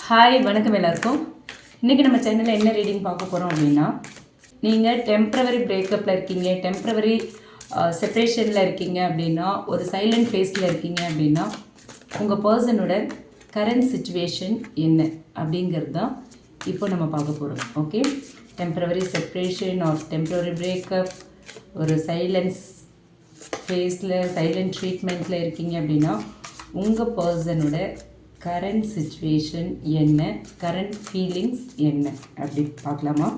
Hi வணக்கம் எல்லாருக்கும். இன்றைக்கி நம்ம சேனலில் என்ன ரீடிங் பார்க்க போகிறோம் அப்படின்னா நீங்கள் டெம்ப்ரவரி பிரேக்கப்பில் இருக்கீங்க டெம்ப்ரவரி செப்ரேஷனில் இருக்கீங்க அப்படின்னா ஒரு சைலண்ட் ஃபேஸில் இருக்கீங்க அப்படின்னா உங்கள் பர்சனோட கரண்ட் சுச்சுவேஷன் என்ன அப்படிங்கிறது தான் இப்போ நம்ம பார்க்க போகிறோம் okay temporary separation or temporary breakup ஒரு சைலன்ஸ் ஃபேஸில் சைலண்ட் ட்ரீட்மெண்ட்டில் இருக்கீங்க அப்படின்னா உங்கள் பர்சனோட கரண்ட் சுச்சுவேஷன் என்ன? கரண்ட் ஃபீலிங்ஸ் என்ன? அப்படி பார்க்கலாமா?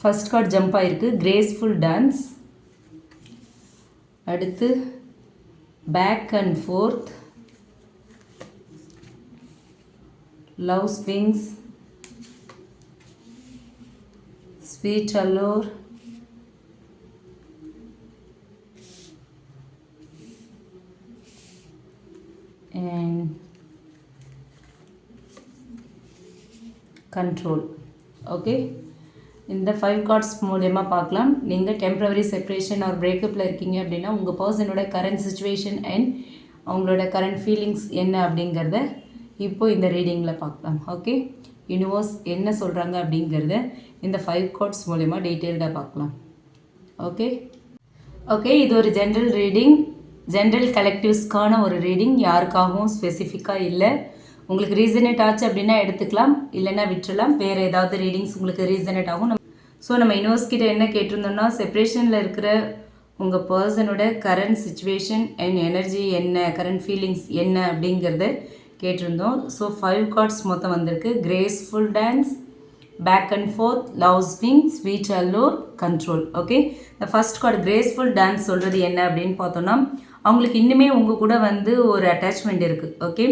ஃபர்ஸ்ட் கார்டு ஜம்ப் ஆயிருக்கு. கிரேஸ்ஃபுல் டான்ஸ் அடுத்து back and forth love swings sweet allure control okay இந்த ஃபைவ் கார்ட்ஸ் மூலயமா பார்க்கலாம். நீங்கள் டெம்ப்ரவரி செப்ரேஷன் ஆர் பிரேக்கப்பில் இருக்கீங்க அப்படின்னா உங்கள் பர்சனோட கரண்ட் சுச்சுவேஷன் அண்ட் அவங்களோட கரண்ட் ஃபீலிங்ஸ் என்ன அப்படிங்கிறத இப்போ இந்த ரீடிங்கில் பார்க்கலாம். ஓகே யூனிவர்ஸ் என்ன சொல்கிறாங்க அப்படிங்கிறத இந்த ஃபைவ் கார்ட்ஸ் மூலயமா டீட்டெயில்டாக பார்க்கலாம். ஓகே ஓகே இது ஒரு ஜென்ரல் ரீடிங் ஜென்ரல் கலெக்டிவ்ஸ்க்கான ஒரு ரீடிங் யாருக்காகவும் ஸ்பெசிஃபிக்காக இல்லை. உங்களுக்கு ரீசனேட் ஆச்சு அப்படின்னா எடுத்துக்கலாம். இல்லைன்னா விட்டுறலாம். வேறு ஏதாவது ரீடிங்ஸ் உங்களுக்கு ரீசனேட் ஆகும். ஸோ நம்ம யூனிவர்ஸ் கிட்ட என்ன கேட்டிருந்தோம்னா செப்ரேஷனில் இருக்கிற உங்கள் பர்சனோட கரண்ட் சுச்சுவேஷன் அண்ட் எனர்ஜி என்ன கரண்ட் ஃபீலிங்ஸ் என்ன அப்படிங்கிறத கேட்டிருந்தோம். ஸோ ஃபைவ் கார்ட்ஸ் மொத்தம் வந்திருக்கு. Graceful dance back and forth love swing sweet allure control okay இந்த ஃபர்ஸ்ட் கார்டு கிரேஸ்ஃபுல் டான்ஸ் சொல்கிறது என்ன அப்படின்னு பார்த்தோன்னா அவங்களுக்கு இன்னுமே உங்கள் கூட வந்து ஒரு அட்டாச்மெண்ட் இருக்குது ஓகே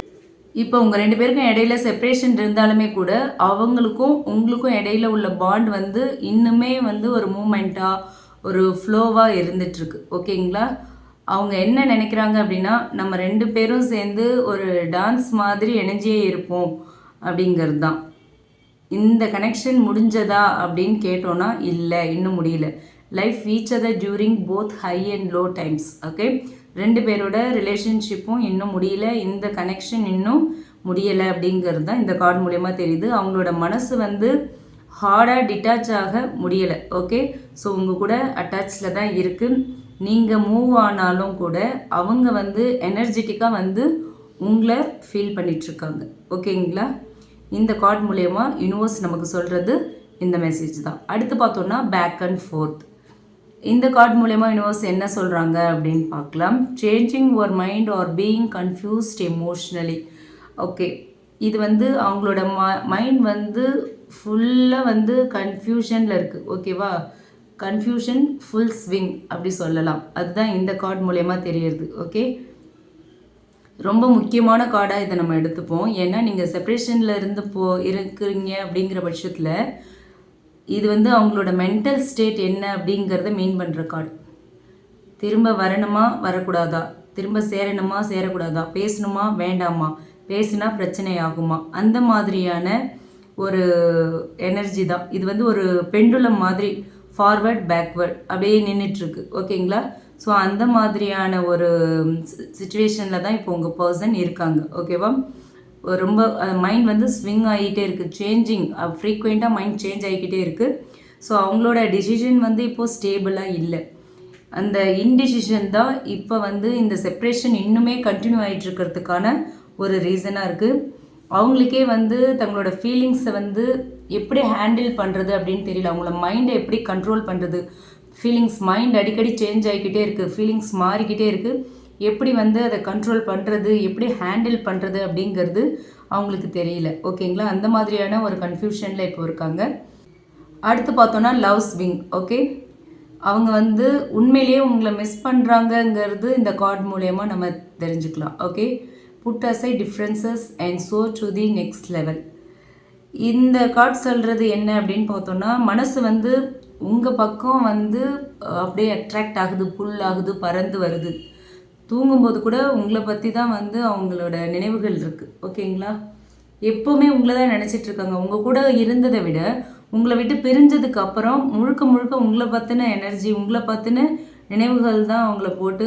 இப்போ உங்கள் ரெண்டு பேருக்கும் இடையில செப்ரேஷன் இருந்தாலுமே கூட அவங்களுக்கும் உங்களுக்கும் இடையில உள்ள பாண்ட் வந்து இன்னுமே வந்து ஒரு மூமெண்ட்டாக ஒரு ஃப்ளோவாக இருந்துகிட்ருக்கு ஓகேங்களா? அவங்க என்ன நினைக்கிறாங்க அப்படின்னா நம்ம ரெண்டு பேரும் சேர்ந்து ஒரு டான்ஸ் மாதிரி இணைஞ்சே இருப்போம் அப்படிங்கிறது தான் இந்த கனெக்ஷன் முடிஞ்சதா அப்படின்னு கேட்டோன்னா இல்லை இன்னும் முடியல. Life feature other during both high and low times okay ரெண்டு பேரோட ரிலேஷன்ஷிப்பும் இன்னும் முடியல. இந்த கனெக்ஷன் இன்னும் முடியலை அப்படிங்கிறது தான் இந்த கார்டு மூலயமா தெரியுது. அவங்களோட மனசு வந்து ஹார்டாக டிட்டாச் ஆக முடியலை. ஓகே ஸோ உங்கள் கூட அட்டாச்சில் தான் இருக்குது நீங்கள் மூவ் ஆனாலும் கூட அவங்க வந்து எனர்ஜெட்டிக்காக வந்து உங்களை ஃபீல் பண்ணிகிட்ருக்காங்க ஓகேங்களா இந்த கார்டு மூலயமா யூனிவர்ஸ் நமக்கு சொல்கிறது இந்த மெசேஜ் தான். அடுத்து பார்த்தோன்னா பேக் அண்ட் ஃபோர்த் இந்த கார்டு மூலயமா யூனிவர்ஸ் என்ன சொல்கிறாங்க அப்படின்னு பார்க்கலாம். Changing or mind are being confused emotionally okay இது வந்து அவங்களோட ம மைண்ட் வந்து ஃபுல்லாக வந்து கன்ஃபியூஷனில் இருக்குது ஓகேவா கன்ஃபியூஷன் ஃபுல் ஸ்விங் அப்படி சொல்லலாம். அதுதான் இந்த கார்டு மூலயமா தெரியுது ஓகே ரொம்ப முக்கியமான கார்டாக இதை நம்ம எடுத்துப்போம். ஏன்னா நீங்கள் செப்ரேஷனில் இருந்து போ இருக்கிறீங்க அப்படிங்கிற பட்சத்தில் இது வந்து அவங்களோட மென்டல் ஸ்டேட் என்ன அப்படிங்கிறத மீன் பண்ணுற கார்டு. திரும்ப வரணுமா வரக்கூடாதா? திரும்ப சேரணுமா சேரக்கூடாதா? பேசணுமா வேண்டாமா? பேசுனா பிரச்சனை ஆகுமா? அந்த மாதிரியான ஒரு எனர்ஜி தான். இது வந்து ஒரு பெண்டுலம் மாதிரி ஃபார்வர்ட் பேக்வேர்ட் அப்படியே நின்றுட்டுருக்கு ஓகேங்களா? ஸோ அந்த மாதிரியான ஒரு சுச்சுவேஷனில் தான் இப்போ உங்கள் பர்சன் இருக்காங்க. ஓகேவா? ரொம்ப மைண்ட் வந்து ஸ்விங் ஆகிட்டே இருக்குது சேஞ்சிங் ஃப்ரீக்வெண்ட்டாக மைண்ட் சேஞ்ச் ஆகிக்கிட்டே இருக்குது ஸோ அவங்களோட டிசிஷன் வந்து இப்போது ஸ்டேபிளாக இல்லை. அந்த இன்டிசிஷன் தான் இப்போ வந்து இந்த செப்ரேஷன் இன்னுமே கண்டினியூ ஆகிட்டு இருக்கிறதுக்கான ஒரு ரீசனாக இருக்குது அவங்களுக்கே வந்து தங்களோட ஃபீலிங்ஸை வந்து எப்படி ஹேண்டில் பண்ணுறது அப்படின்னு தெரியல. அவங்கள மைண்டை எப்படி கண்ட்ரோல் பண்ணுறது ஃபீலிங்ஸ் மைண்ட் அடிக்கடி சேஞ்ச் ஆகிக்கிட்டே இருக்குது ஃபீலிங்ஸ் மாறிக்கிட்டே இருக்குது எப்படி வந்து அதை கண்ட்ரோல் பண்ணுறது எப்படி ஹேண்டில் பண்ணுறது அப்படிங்கிறது அவங்களுக்கு தெரியல. ஓகேங்களா அந்த மாதிரியான ஒரு கன்ஃபியூஷனில் இப்போ இருக்காங்க. அடுத்து பார்த்தோன்னா லவ் ஸ்விங் ஓகே அவங்க வந்து உண்மையிலேயே உங்களை மிஸ் பண்ணுறாங்கங்கிறது இந்த கார்டு மூலயமா நம்ம தெரிஞ்சுக்கலாம் okay put aside differences and so to the next level இந்த கார்டு சொல்கிறது என்ன அப்படின்னு பார்த்தோன்னா மனசு வந்து உங்கள் பக்கம் வந்து அப்படியே அட்ராக்ட் ஆகுது புல் ஆகுது பறந்து வருது. தூங்கும்போது கூட உங்களை பற்றி தான் வந்து அவங்களோட நினைவுகள் இருக்குது ஓகேங்களா? எப்போவுமே உங்களை தான் நினச்சிட்டு இருக்காங்க. உங்கள் கூட இருந்ததை விட உங்களை விட்டு பிரிஞ்சதுக்கு அப்புறம் முழுக்க முழுக்க உங்களை பற்றின எனர்ஜி உங்களை பற்றின நினைவுகள் தான் அவங்கள போட்டு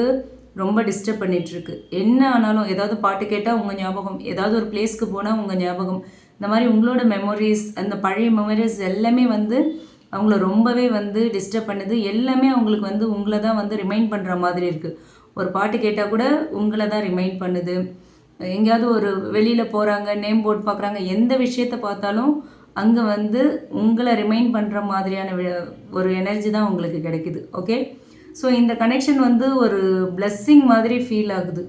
ரொம்ப டிஸ்டர்ப் பண்ணிகிட்ருக்கு என்ன ஆனாலும் ஏதாவது பாட்டு கேட்டால் உங்கள் ஞாபகம் ஏதாவது ஒரு பிளேஸ்க்கு போனால் உங்கள் ஞாபகம். இந்த மாதிரி உங்களோட மெமரிஸ் அந்த பழைய மெமரிஸ் எல்லாமே வந்து அவங்கள ரொம்பவே வந்து டிஸ்டர்ப் பண்ணுது. எல்லாமே அவங்களுக்கு வந்து உங்களை தான் வந்து ரிமைண்ட் பண்ணுற மாதிரி இருக்குது ஒரு பாட்டு கேட்டால் கூட உங்களை தான் ரிமைண்ட் பண்ணுது. எங்கேயாவது ஒரு வெளியில் போகிறாங்க நேம் போர்ட் பார்க்குறாங்க எந்த விஷயத்த பார்த்தாலும் அங்கே வந்து உங்களை ரிமைண்ட் பண்ணுற மாதிரியான ஒரு எனர்ஜி தான் உங்களுக்கு கிடைக்குது. ஓகே ஸோ இந்த கனெக்ஷன் வந்து ஒரு பிளெஸ்ஸிங் மாதிரி ஃபீல் ஆகுது.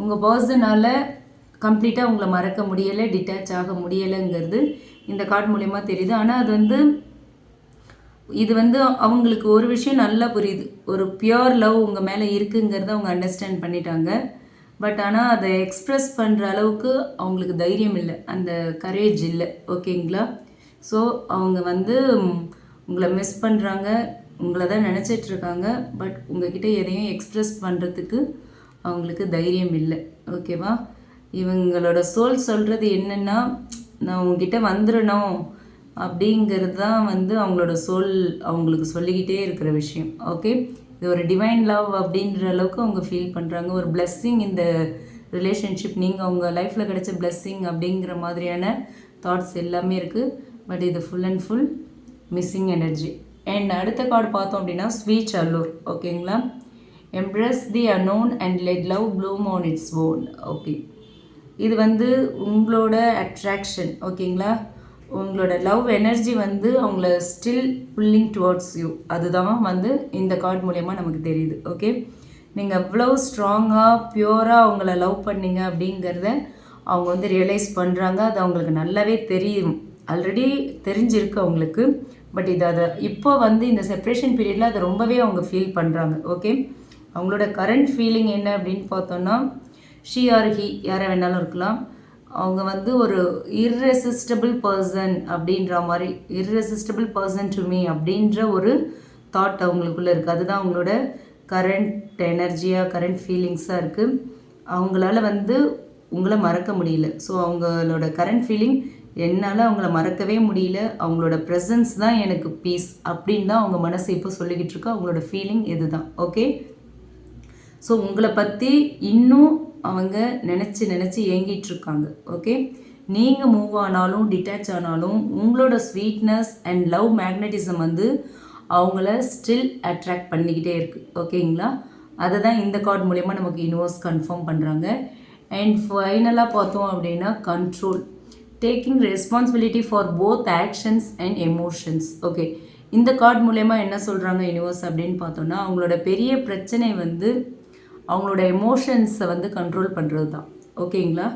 உங்கள் பர்சனால் கம்ப்ளீட்டாக உங்களை மறக்க முடியலை டிட்டாச் ஆக முடியலைங்கிறது இந்த கார்டு மூலயமா தெரியுது. ஆனால் அது வந்து இது வந்து அவங்களுக்கு ஒரு விஷயம் நல்லா புரியுது. ஒரு பியோர் லவ் உங்கள் மேலே இருக்குங்கிறத அவங்க அண்டர்ஸ்டாண்ட் பண்ணிட்டாங்க. பட் ஆனால் அதை எக்ஸ்ப்ரெஸ் பண்ணுற அளவுக்கு அவங்களுக்கு தைரியம் இல்லை. அந்த கரேஜ் இல்லை. ஓகேங்களா ஸோ அவங்க வந்து உங்களை மிஸ் பண்ணுறாங்க உங்களை தான் நினச்சிட்ருக்காங்க பட் உங்ககிட்ட எதையும் எக்ஸ்ப்ரெஸ் பண்ணுறதுக்கு அவங்களுக்கு தைரியம் இல்லை. ஓகேவா இவங்களோட சோல் சொல்கிறது என்னென்னா நான் உங்ககிட்ட வந்துடணும் அப்படிங்கிறது தான் வந்து அவங்களோட சோல் அவங்களுக்கு சொல்லிக்கிட்டே இருக்கிற விஷயம். ஓகே இது ஒரு டிவைன் லவ் அப்படின்ற அளவுக்கு அவங்க ஃபீல் பண்ணுறாங்க ஒரு பிளெஸ்ஸிங் இந்த ரிலேஷன்ஷிப் நீங்கள் அவங்க லைஃப்பில் கிடைச்ச பிளெஸ்ஸிங் அப்படிங்கிற மாதிரியான தாட்ஸ் எல்லாமே இருக்குது பட் இது full and full missing energy and அடுத்த கார்டு பார்த்தோம் அப்படின்னா ஸ்வீச் அல்லூர் ஓகேங்களா embrace the unknown and let love bloom on its own okay இது வந்து உங்களோட அட்ராக்ஷன் ஓகேங்களா உங்களோட லவ் எனர்ஜி வந்து அவங்கள ஸ்டில் புல்லிங் டுவர்ட்ஸ் யூ அதுதான் வந்து இந்த கார்டு மூலயமா நமக்கு தெரியுது ஓகே நீங்கள் எவ்வளோ ஸ்ட்ராங்காக ப்யூராக அவங்கள லவ் பண்ணீங்க அப்படிங்கிறத அவங்க வந்து ரியலைஸ் பண்ணுறாங்க அது அவங்களுக்கு நல்லாவே தெரியும். ஆல்ரெடி தெரிஞ்சிருக்கு அவங்களுக்கு. பட் இது அதை இப்போ வந்து இந்த செப்ரேஷன் பீரியடில் அதை ரொம்பவே அவங்க ஃபீல் பண்ணுறாங்க ஓகே அவங்களோட கரண்ட் ஃபீலிங் என்ன அப்படின்னு பார்த்தோன்னா ஷி ஆர் ஹி யாரை வேணாலும் இருக்கலாம். அவங்க வந்து ஒரு இர்ரெசிஸ்டபிள் பர்சன் அப்படின்ற மாதிரி இர்ரெசிஸ்டபிள் பர்சன் டு மீ அப்படின்ற ஒரு தாட் அவங்களுக்குள்ளே இருக்குது அதுதான் அவங்களோட கரண்ட் எனர்ஜியாக கரண்ட் ஃபீலிங்ஸாக இருக்குது அவங்களால வந்து உங்களை மறக்க முடியல. ஸோ அவங்களோட கரண்ட் ஃபீலிங் என்னால் அவங்கள மறக்கவே முடியல. அவங்களோட ப்ரெசன்ஸ் தான் எனக்கு பீஸ் அப்படின்னு தான் அவங்க மனசு இப்போ சொல்லிக்கிட்டு இருக்கா. அவங்களோட ஃபீலிங் இது தான் ஓகே ஸோ உங்களை பற்றி இன்னும் அவங்க நினச்சி நினச்சி ஏங்கிட்டு இருக்காங்க ஓகே நீங்கள் மூவ் ஆனாலும் டிட்டாச் ஆனாலும் உங்களோட ஸ்வீட்னஸ் அண்ட் லவ் மேக்னட்டிசம் வந்து அவங்கள ஸ்டில் அட்ராக்ட் பண்ணிக்கிட்டே இருக்குது ஓகேங்களா அதை தான் இந்த கார்டு மூலயமா நமக்கு யூனிவர்ஸ் கன்ஃபார்ம் பண்ணுறாங்க அண்ட் ஃபைனலாக பார்த்தோம் அப்படின்னா control taking responsibility for both actions and emotions okay இந்த கார்டு மூலயமா என்ன சொல்கிறாங்க யூனிவர்ஸ் அப்படின்னு பார்த்தோன்னா அவங்களோட பெரிய பிரச்சனை வந்து அவங்களோட எமோஷன்ஸை வந்து கண்ட்ரோல் பண்ணுறது தான் ஓகேங்களா?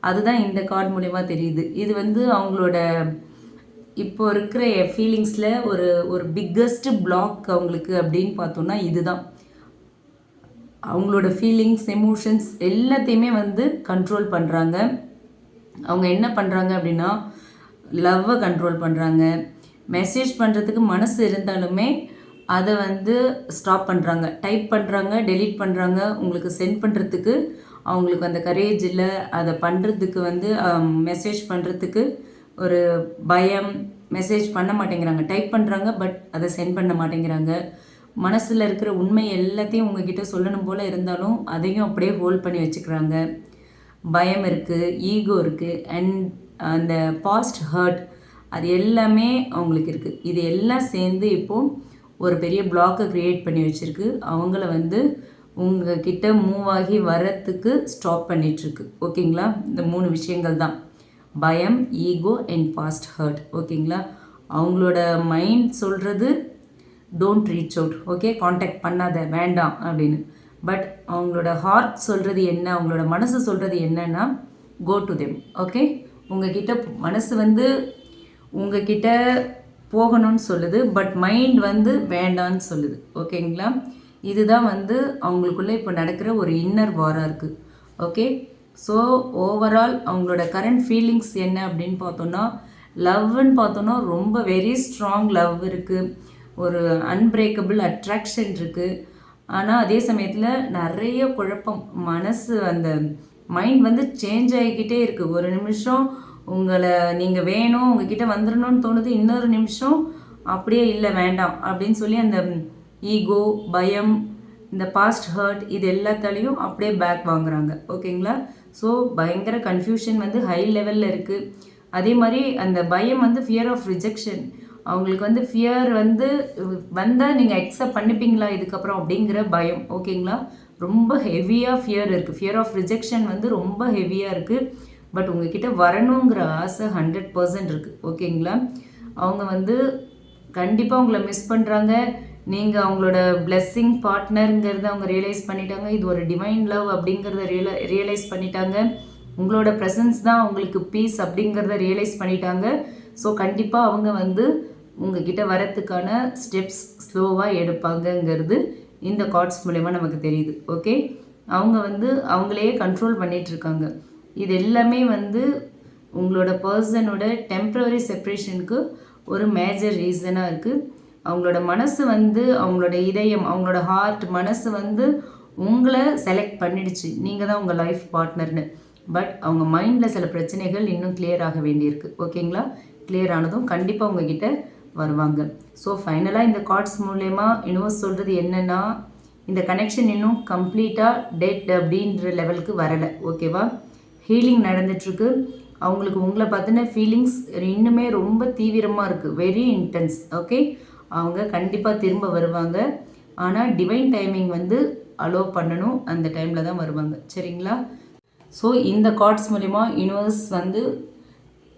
அதுதான் இந்த கார்டு மூலயமா தெரியுது. இது வந்து அவங்களோட இப்போ இருக்கிற ஃபீலிங்ஸில் ஒரு ஒரு பிக்கஸ்ட் பிளாக் அவங்களுக்கு அப்படின்னு பார்த்தோன்னா இதுதான். அவங்களோட ஃபீலிங்ஸ் எமோஷன்ஸ் எல்லாத்தையுமே வந்து கண்ட்ரோல் பண்ணுறாங்க அவங்க என்ன பண்ணுறாங்க அப்படின்னா லவ்வை கண்ட்ரோல் பண்ணுறாங்க மெசேஜ் பண்ணுறதுக்கு மனசு இருந்தாலுமே அதை வந்து ஸ்டாப் பண்ணுறாங்க டைப் பண்ணுறாங்க டெலீட் பண்ணுறாங்க உங்களுக்கு சென்ட் பண்ணுறதுக்கு அவங்களுக்கு அந்த கரேஜ் இல்லை. அதை பண்ணுறதுக்கு வந்து um, மெசேஜ் பண்ணுறதுக்கு ஒரு பயம் மெசேஜ் பண்ண மாட்டேங்கிறாங்க. டைப் பண்ணுறாங்க பட் அதை சென்ட் பண்ண மாட்டேங்கிறாங்க. மனசில் இருக்கிற உண்மை எல்லாத்தையும் உங்ககிட்ட சொல்லணும் போல் இருந்தாலும் அதையும் அப்படியே ஹோல்ட் பண்ணி வச்சுக்கிறாங்க. பயம் இருக்குது ஈகோ இருக்குது அண்ட் அந்த பாஸ்ட் ஹர்ட் அது எல்லாமே அவங்களுக்கு இருக்குது இது எல்லாம் சேர்ந்து இப்போது ஒரு பெரிய பிளாக்கை க்ரியேட் பண்ணி வச்சுருக்கு. அவங்கள வந்து உங்கள் கிட்ட மூவ் ஆகி வரத்துக்கு ஸ்டாப் பண்ணிகிட்ருக்கு ஓகேங்களா? இந்த மூணு விஷயங்கள் தான். பயம் ஈகோ அண்ட் பாஸ்ட் ஹர்ட் ஓகேங்களா? அவங்களோட மைண்ட் சொல்கிறது don't reach out okay? Contact பண்ணாத வேண்டாம் அப்படின்னு. பட் அவங்களோட ஹார்ட் சொல்கிறது என்ன அவங்களோட மனசு சொல்கிறது என்னன்னா கோ டு தெம் ஓகே? உங்ககிட்ட மனசு வந்து உங்ககிட்ட போகணும்னு சொல்லுது பட் மைண்ட் வந்து வேண்டான்னு சொல்லுது. ஓகேங்களா இதுதான் வந்து அவங்களுக்குள்ளே இப்போ நடக்கிற ஒரு இன்னர் வாராக இருக்குது ஓகே ஸோ ஓவரால் அவங்களோட கரண்ட் ஃபீலிங்ஸ் என்ன அப்படின்னு பார்த்தோன்னா லவ்னு பார்த்தோன்னா ரொம்ப வெரி ஸ்ட்ராங் லவ் இருக்குது ஒரு அன்பிரேக்கபிள் அட்ராக்ஷன் இருக்குது ஆனால் அதே சமயத்தில் நிறைய குழப்பம் மனசு அந்த மைண்ட் வந்து சேஞ்ச் ஆகிக்கிட்டே இருக்குது ஒரு நிமிஷம் உங்களை நீங்கள் வேணும் உங்ககிட்ட வந்துடணும்னு தோணுது இன்னொரு நிமிஷம் அப்படியே இல்லை வேண்டாம் அப்படின்னு சொல்லி அந்த ஈகோ பயம் இந்த பாஸ்ட் ஹர்ட் இது எல்லாத்தாலையும் அப்படியே பேக் வாங்குறாங்க. ஓகேங்களா? ஸோ பயங்கர கன்ஃபியூஷன் வந்து ஹை லெவலில் இருக்குது அதே மாதிரி அந்த பயம் வந்து ஃபியர் ஆஃப் ரிஜெக்ஷன் அவங்களுக்கு வந்து ஃபியர் வந்து வந்தால் நீங்கள் அக்செப்ட் பண்ணிப்பீங்களா இதுக்கப்புறம் அப்படிங்கிற பயம். ஓகேங்களா? ரொம்ப ஹெவியாக ஃபியர் இருக்குது ஃபியர் ஆஃப் ரிஜெக்ஷன் வந்து ரொம்ப ஹெவியாக இருக்குது பட் உங்ககிட்ட வரணுங்கிற ஆசை ஹண்ட்ரட் பர்சன்ட் இருக்குது ஓகேங்களா? அவங்க வந்து கண்டிப்பாக உங்களை மிஸ் பண்ணுறாங்க நீங்கள் அவங்களோட பிளெஸ்ஸிங் பார்ட்னருங்கிறத அவங்க ரியலைஸ் பண்ணிட்டாங்க. இது ஒரு டிவைன் லவ் அப்படிங்கிறத ரியல ரியலைஸ் பண்ணிட்டாங்க. உங்களோட ப்ரெசன்ஸ் தான் அவங்களுக்கு பீஸ் அப்படிங்கிறத ரியலைஸ் பண்ணிட்டாங்க. ஸோ கண்டிப்பாக அவங்க வந்து உங்ககிட்ட வரத்துக்கான ஸ்டெப்ஸ் ஸ்லோவாக எடுப்பாங்கங்கிறது இந்த கார்ட்ஸ் மூலயமா நமக்கு தெரியுது ஓகே? அவங்க வந்து அவங்களையே கண்ட்ரோல் பண்ணிகிட்ருக்காங்க இருக்காங்க. இது எல்லாமே வந்து உங்களோட பர்சனோட டெம்ப்ரவரி செப்ரேஷனுக்கு ஒரு மேஜர் ரீசனாக இருக்குது அவங்களோட மனசு வந்து அவங்களோட இதயம் அவங்களோட ஹார்ட் மனசு வந்து உங்களை செலக்ட் பண்ணிடுச்சு. நீங்கள் தான் உங்கள் லைஃப் பார்ட்னர்னு பட் அவங்க மைண்டில் சில பிரச்சனைகள் இன்னும் கிளியர் ஆக வேண்டியிருக்கு. ஓகேங்களா கிளியர் ஆனதும் கண்டிப்பாக உங்ககிட்ட வருவாங்க. ஸோ ஃபைனலாக இந்த கார்ட்ஸ் மூலயமா யூனிவர்ஸ் சொல்கிறது என்னென்னா இந்த கனெக்ஷன் இன்னும் கம்ப்ளீட்டாக டெட் அப்படின்ற லெவலுக்கு வரலை. ஓகேவா ஹீலிங் நடந்துட்டுருக்கு. அவங்களுக்கு உங்களை பார்த்தின ஃபீலிங்ஸ் இன்னுமே ரொம்ப தீவிரமாக இருக்குது வெரி இன்டென்ஸ் ஓகே அவங்க கண்டிப்பாக திரும்ப வருவாங்க. ஆனால் டிவைன் டைமிங் வந்து அலோவ் பண்ணணும். அந்த டைமில் தான் வருவாங்க. சரிங்களா? ஸோ இந்த கார்ட்ஸ் மூலிமா யூனிவர்ஸ் வந்து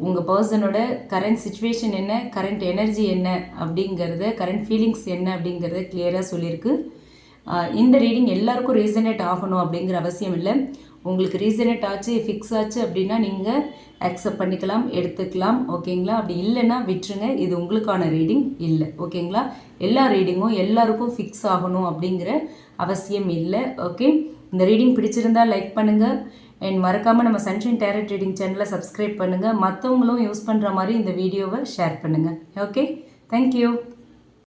உங்கள் பர்சனோட கரண்ட் சுச்சுவேஷன் என்ன கரண்ட் எனர்ஜி என்ன அப்படிங்கிறத கரண்ட் ஃபீலிங்ஸ் என்ன அப்படிங்கிறத கிளியராக சொல்லியிருக்கு. இந்த ரீடிங் எல்லாருக்கும் ரீசனேட் ஆகணும் அப்படிங்கிற அவசியம் இல்லை. உங்களுக்கு ரீசனேட் ஆச்சு ஃபிக்ஸ் ஆச்சு அப்படின்னா நீங்கள் அக்செப்ட் பண்ணிக்கலாம் எடுத்துக்கலாம் ஓகேங்களா? அப்படி இல்லைன்னா விட்டுருங்க. இது உங்களுக்கான ரீடிங் இல்லை ஓகேங்களா? எல்லா ரீடிங்கும் எல்லாருக்கும் ஃபிக்ஸ் ஆகணும் அப்படிங்கிற அவசியம் இல்லை ஓகே? இந்த ரீடிங் பிடிச்சிருந்தா லைக் பண்ணுங்கள் அண்ட் மறக்காமல் நம்ம சன்ஷைன் டேரட் ரீடிங் சேனலை சப்ஸ்கிரைப் பண்ணுங்கள் மற்றவங்களும் யூஸ் பண்ணுற மாதிரி இந்த வீடியோவை ஷேர் பண்ணுங்கள் ஓகே? தேங்க்யூ